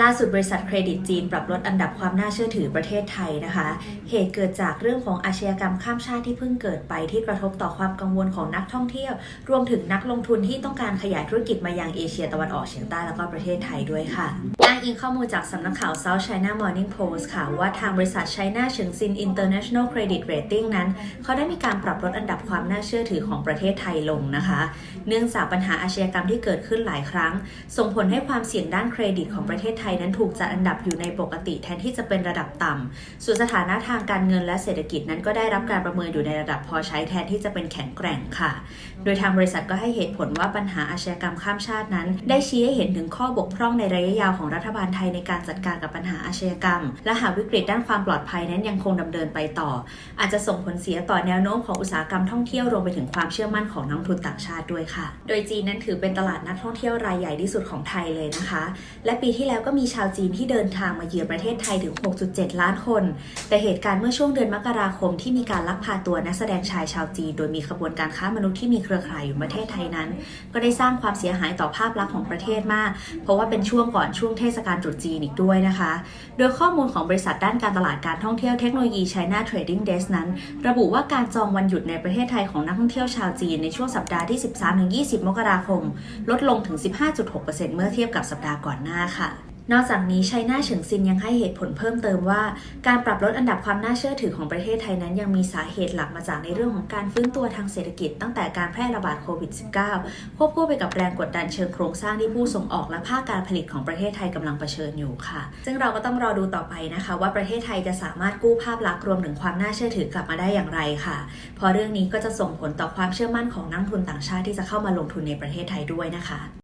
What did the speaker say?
ล่าสุดบริษัทเครดิตจีนปรับลดอันดับความน่าเชื่อถือประเทศไทยนะคะ เหตุเกิดจากเรื่องของอาชญากรรมข้ามชาติที่เพิ่งเกิดไปที่กระทบต่อความกังวลของนักท่องเที่ยว รวมถึงนักลงทุนที่ต้องการขยายธุรกิจมายังเอเชียตะวันออกเฉียงใต้แล้วก็ประเทศไทยด้วยค่ะอ้างอิงข้อมูลจากสำนักข่าว South China Morning Post ค่ะ ว่าทางบริษัท China เฉิงซิน International Credit Rating นั้น เขาได้มีการปรับลดอันดับความน่าเชื่อถือของประเทศไทยลงนะคะ เนื่องจากปัญหาอาชญากรรมที่เกิดขึ้นหลายครั้ง ส่งผลให้ความเสี่ยงด้านเครดิตของประเทศไทยนั้นถูกจัดอันดับอยู่ในปกติแทนที่จะเป็นระดับต่ำส่วนสถานะทางการเงินและเศรษฐกิจนั้นก็ได้รับการประเมินอยู่ในระดับพอใช้แทนที่จะเป็นแข็งแกร่งค่ะ โดยทางบริษัทก็ให้เหตุผลว่าปัญหาอาชญากรรมข้ามชาตินั้น ได้ชี้ให้เห็นถึงข้อบกพร่องในระยะยาวของรัฐบาลไทยในการจัดการกับปัญหาอาชญากรรม และหากวิกฤตด้านความปลอดภัยนั้นยังคงดำเนินไปต่อ อาจจะส่งผลเสียต่อแนวโน้มของอุตสาหกรรมท่องเที่ยวรวมไปถึงความเชื่อมั่นของนักทุนต่างชาติด้วยค่ะ โดยจีนนั้นถือเป็นตลาดนักท่องเที่ยวรายใหญ่ที่สุดของไทยเลยนะคะ และปีที่แล้วก็ก็มีชาวจีนที่เดินทางมาเยือนประเทศไทยถึง 6.7 ล้านคน แต่เหตุการณ์เมื่อช่วงเดือนมกราคมที่มีการลักพาตัวนักแสดงชายชาวจีน โดยมีขบวนการค้ามนุษย์ที่มีเครือข่ายอยู่ประเทศไทยนั้น ก็ได้สร้างความเสียหายต่อภาพลักษณ์ของประเทศมาก เพราะว่าเป็นช่วงก่อนช่วงเทศกาลตรุษจีนอีกด้วยนะคะ โดยข้อมูลของบริษัทด้านการตลาดการท่องเที่ยวเทคโนโลยี China Trading Desk นั้น ระบุว่าการจองวันหยุดในประเทศไทยของนักท่องเที่ยวชาวจีนในช่วงสัปดาห์ที่ 13-20 มกราคม ลดลงถึง 15.6%เมื่อเทียบกับสัปดาห์ก่อนหน้าค่ะ นอกจากนี้ไชน่าเฉิงซินยังให้เหตุผลเพิ่มเติมว่า การปรับลดอันดับความน่าเชื่อถือของประเทศไทยนั้นยังมีสาเหตุหลักมาจากในเรื่องของการฟื้นตัวทางเศรษฐกิจตั้งแต่การแพร่ระบาดโควิด -19 ควบคู่ไปกับแรงกดดันเชิงโครงสร้างที่ผู้ส่งออกและภาคการผลิตของประเทศไทยกำลังเผชิญอยู่ค่ะ ซึ่งเราก็ต้องรอดูต่อไปนะคะ ว่าประเทศไทยจะสามารถกู้ภาพลักษณ์รวมถึงความน่าเชื่อถือกลับมาได้อย่างไรค่ะ เพราะเรื่องนี้ก็จะส่งผลต่อความเชื่อมั่นของนักลงทุนต่างชาติที่จะเข้ามาลงทุนในประเทศไทยด้วยนะคะ